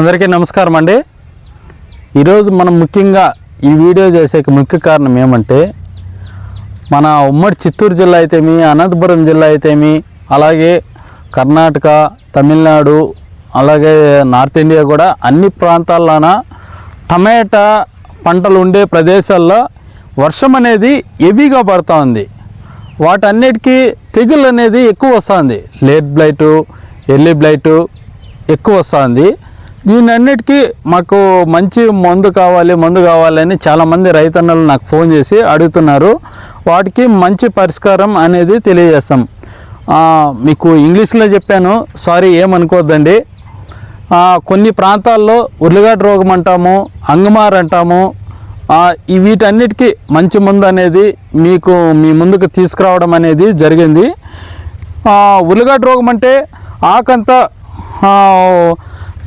అందరికీ నమస్కారం అండి. ఈరోజు మనం ముఖ్యంగా ఈ వీడియో చేసే ముఖ్య కారణం ఏమంటే మన ఉమ్మడి చిత్తూరు జిల్లా అయితేమి అనంతపురం జిల్లా అయితేమి అలాగే కర్ణాటక తమిళనాడు అలాగే నార్త్ ఇండియా కూడా అన్ని ప్రాంతాల్లోన టమాటా పంటలు ఉండే ప్రదేశాల్లో వర్షం అనేది హెవీగా పడుతూ ఉంది. వాటన్నిటికీ తెగులు అనేది ఎక్కువ వస్తుంది లేట్ బ్లైటు ఎర్లీ బ్లైటు ఎక్కువ వస్తుంది దీని అన్నిటికీ మాకు మంచి మందు కావాలి మందు కావాలని చాలామంది రైతన్నలు నాకు ఫోన్ చేసి అడుగుతున్నారు. వాటికి మంచి పరిష్కారం అనేది తెలియజేస్తాం. మీకు ఇంగ్లీష్లో చెప్పాను సారీ ఏమనుకోవద్దండి కొన్ని ప్రాంతాల్లో ఉర్లిగడ్డ రోగం అంటాము అంగమార్ అంటాము ఈ వీటన్నిటికీ మంచి మందు అనేది మీకు మీ ముందుకు తీసుకురావడం అనేది జరిగింది. ఆ, రోగం అంటే ఆకంతా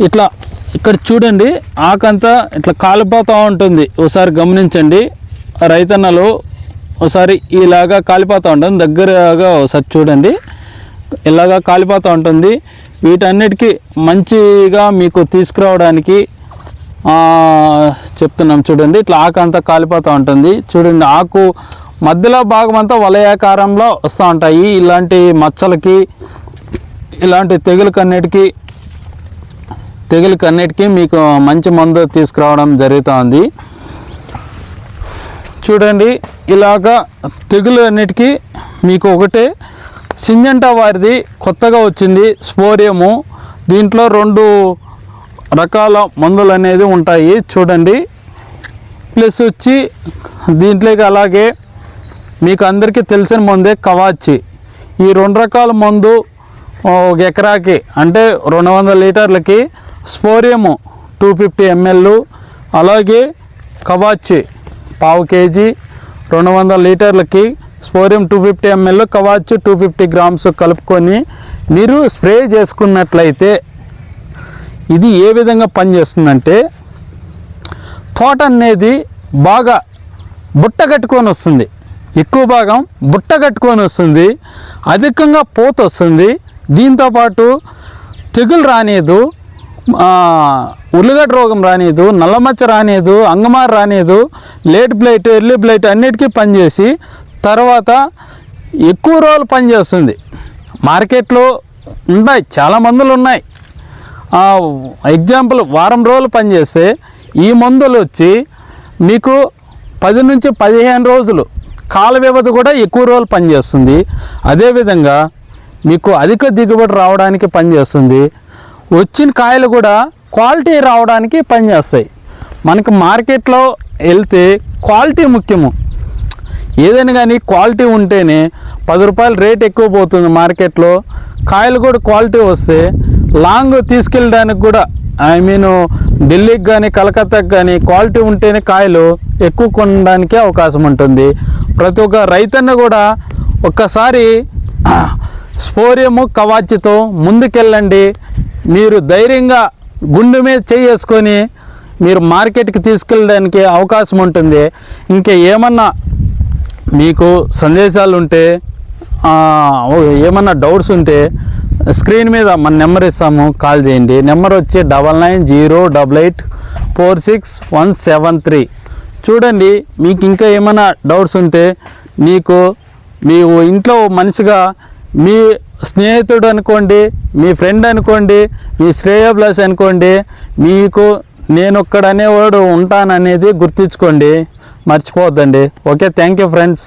ఇట్లా ఇక్కడ చూడండి ఆకంతా ఇట్లా కాలిపోతూ ఉంటుంది. ఒకసారి గమనించండి రైతన్నలు ఒకసారి ఇలాగా కాలిపోతూ ఉంటుంది. దగ్గరగా ఒకసారి చూడండి ఇలాగా కాలిపోతూ ఉంటుంది. వీటన్నిటికీ మంచిగా మీకు తీసుకురావడానికి చెప్తున్నాం చూడండి ఇట్లా ఆకు అంతా కాలిపోతూ ఉంటుంది. చూడండి ఆకు మధ్యలో భాగం అంతా వలయాకారంలో వస్తూ ఉంటాయి. ఇలాంటి మచ్చలకి ఇలాంటి తెగులకన్నిటికీ తెగులకన్నిటికీ మీకు మంచి మందు తీసుకురావడం జరుగుతుంది. చూడండి ఇలాగా తెగులు అన్నిటికీ మీకు ఒకటే సింజంటా వారిది కొత్తగా వచ్చింది స్పోరియము. దీంట్లో రెండు రకాల మందులు అనేది ఉంటాయి చూడండి. ప్లస్ వచ్చి దీంట్లోకి అలాగే మీకు అందరికీ తెలిసిన మందే కవాచి. ఈ రెండు రకాల మందు ఒక ఎకరాకి అంటే రెండు వందల లీటర్లకి స్పోరియము టూ ఫిఫ్టీ ఎంఎల్ అలాగే కవాచి పావు కేజీ రెండు వందల లీటర్లకి స్పోరియం two fifty ML Kavach two fifty grams కలుపుకొని మీరు స్ప్రే చేసుకున్నట్లయితే ఇది ఏ విధంగా పనిచేస్తుందంటే తోట అనేది బాగా బుట్ట కట్టుకొని వస్తుంది. ఎక్కువ భాగం బుట్ట కట్టుకొని వస్తుంది. అధికంగా పోత వస్తుంది దీంతోపాటు తెగులు రానేదు. ఉల్లిగడ్డ రోగం రానియదు నల్లమచ్చ రానియదు అంగమారు రానియదు లేట్ బ్లైట్ ఎర్లీ బ్లైట్ అన్నిటికీ పనిచేసి తర్వాత ఎక్కువ రోజులు పనిచేస్తుంది. మార్కెట్లో ఉన్నాయి చాలా మందులు ఉన్నాయి. ఎగ్జాంపుల్ వారం రోజులు పనిచేస్తే ఈ మందులు వచ్చి మీకు పది నుంచి పదిహేను రోజులు కాల వ్యవధి కూడా ఎక్కువ రోజులు పనిచేస్తుంది. అదేవిధంగా మీకు అధిక దిగుబడి రావడానికి పనిచేస్తుంది. వచ్చిన కాయలు కూడా క్వాలిటీ రావడానికి పనిచేస్తాయి. మనకి మార్కెట్లో వెళ్తే క్వాలిటీ ముఖ్యము. ఏదైనా కానీ క్వాలిటీ ఉంటేనే పది రూపాయలు రేట్ ఎక్కువ పోతుంది మార్కెట్లో. కాయలు కూడా క్వాలిటీ వస్తే లాంగ్ తీసుకెళ్ళడానికి కూడా ఐ మీన్ ఢిల్లీకి కానీ కలకత్తాకి కానీ క్వాలిటీ ఉంటేనే కాయలు ఎక్కువ కొనడానికి అవకాశం ఉంటుంది. ప్రతి ఒక్క రైతన్న కూడా ఒక్కసారి స్పోరియము కవాచితో ముందుకెళ్ళండి. మీరు ధైర్యంగా గుండె మీద చేసుకొని మీరు మార్కెట్కి తీసుకెళ్ళడానికి అవకాశం ఉంటుంది. ఇంకా ఏమన్నా మీకు సందేశాలు ఉంటే ఏమన్నా డౌట్స్ ఉంటే స్క్రీన్ మీద మన నెంబర్ ఇస్తాము. కాల్ చేయండి. నెంబర్ వచ్చి double nine zero double eight four six one seven three. చూడండి మీకు ఇంకా ఏమైనా డౌట్స్ ఉంటే మీకు మీ ఇంట్లో మనిషిగా మీ స్నేహితుడు అనుకోండి మీ ఫ్రెండ్ అనుకోండి మీ శ్రేయోబ్లస్ అనుకోండి మీకు నేను ఒక్కడనేవాడు ఉంటాననేది గుర్తించుకోండి. మర్చిపోవద్దండి. Okay thank you friends